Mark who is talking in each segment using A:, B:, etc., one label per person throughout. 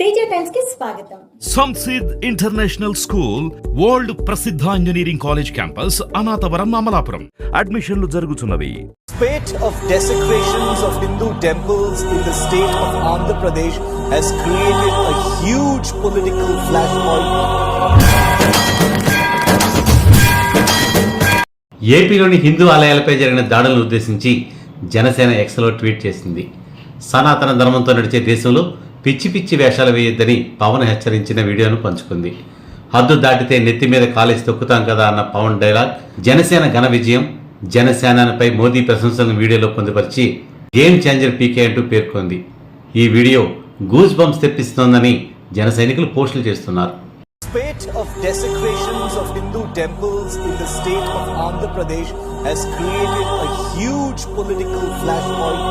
A: తేజ టైమ్స్కి స్వాగతం.
B: సంసిద్ international school world ప్రసిద్ధ engineering college campus Anathavaram Amalapuram. అడ్మిషన్లు జరుగుతున్నవి.
C: Spate of desecrations of Hindu temples in the state of Andhra Pradesh has created a huge political flashpoint.
D: ఏపీలోని హిందూ ఆలయాలపై జరిగిన దాడులను ఉద్దేశించి జనసేన ఎక్స్లో ట్వీట్ చేసింది. సనాతన ధర్మంతో నడిచే దేశంలో పిచ్చి పిచ్చి వేషాలు వేయొద్దని పవన్ హెచ్చరించిన వీడియోను పంచుకుంది. హద్దు దాటితే నెత్తి మీద కాలేసి తొక్కుతాం కదా అన్న పవన్ డైలాగ్ జనసేన ఘన విజయం జనసేనపై మోదీ ప్రశంసలను వీడియోలో పొందుపరిచి గేమ్ చేంజర్ పీకే అంటూ పేర్కొంది. ఈ వీడియో గూజ్ బంప్స్ తెప్పిస్తోందని జన సైనికులు పోస్టులు చేస్తున్నారు.
C: Spate of desecrations of Hindu temples in the state of Andhra Pradesh has created a huge political flashpoint.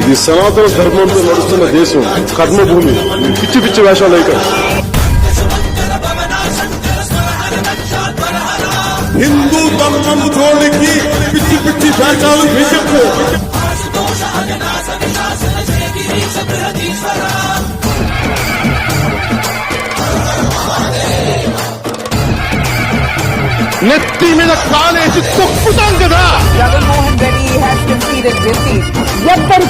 E: ఇది సనాతన ధర్మంతో నడుస్తున్న దేశం కర్మభూమి. ఈ పిచ్చి పిచ్చి వేషాలు ఇక్కడ హిందూ ధర్మం జోలికి పిచ్చి పిచ్చి వేషాలు వేయకు నెత్తి మీద కాలేసి తొక్కుతాం కదా.
F: Jaganmohan Reddy has conceded defeat.